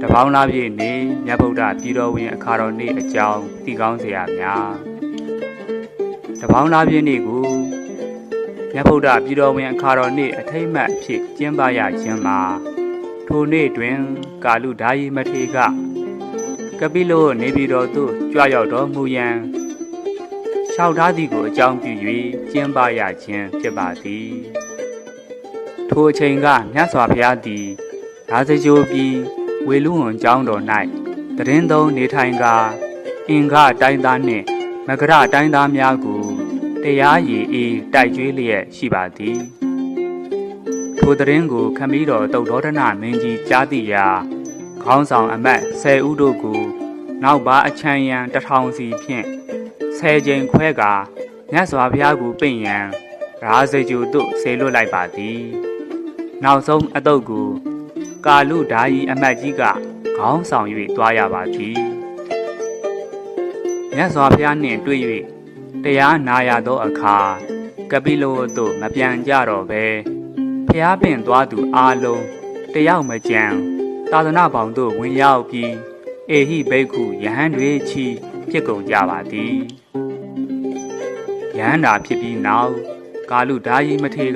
တပေါင်းလားပြည့်နေမြတ်ဗုဒ္ဓပြည်တော်ဝင်အခါတော်နေ့အကြောင်းသိကောင်းစရာများတပေါင်းလားပြည့်နေ့ကိုမြတ်ဗုဒ္ဓပြည်တော်ဝင်အခါတော်နေ့အထိမ့်မှတ်အဖြစ်ကျင်းပရခြင်းမှာထိုနေ့တွင် ကာလူဓာယီမထေကကပိလိုနေပြည်တော်သို့ကြွရောက်တော်မူရန်လျှောက်ထားသည်ကိုအကြောင်းပြု၍ကျင်းပရခြင်းဖြစ်ပါသည်ထိုအချိန်ကမြတ်စွာဘုရားသည် ဒါစကြိုပြည်ဝေလူဝန်ကျောင်းတော်၌တရင်သုံးနေထိုင်ကာအင်္ဂတိုင်းသားနှင့်မကရတိုင်းသားများကိုတရားရည်အေးတိုက်ကျွေးလျက်ရှိပါသည်ထိုတရင်ကိုခမည်းတော်တုတ်တော်ဒနမင်းကြီးကြားသိရာခေါင်းဆောင်အမတ်10ဦးတို့ကိုနောက်ပါအချမ်းရန်တထောင်စီဖြင့်10ကြိမ်ခွဲကာမြတ်စွာဘုရားကိုပင့်ရန်ရာဇကြိုသို့ဆေလွတ်လိုက်ပါသည် နောက်ဆုံးအတုပ်ကို ကာလူဓာယီအမတ်ကြီးကခေါင်းဆောင်၍တွားရပါသည်မြတ်စွာဘုရားနှင့်တွေ့၍တရားနာရသောအခါကပိလိုသို့မပြန်ကြတော့ဘဲဖျားပင်သွားသူအားလုံးတယောက်မကြံသာသနာပေါင်းတို့ဝင်ရောက်ပြီးအေဟိဘိက္ခုယဟန်တွေချီဖြစ်ကုန်ကြပါသည်ယဟန်တာဖြစ်ပြီးနောက်ကာလူဓာယီမထေ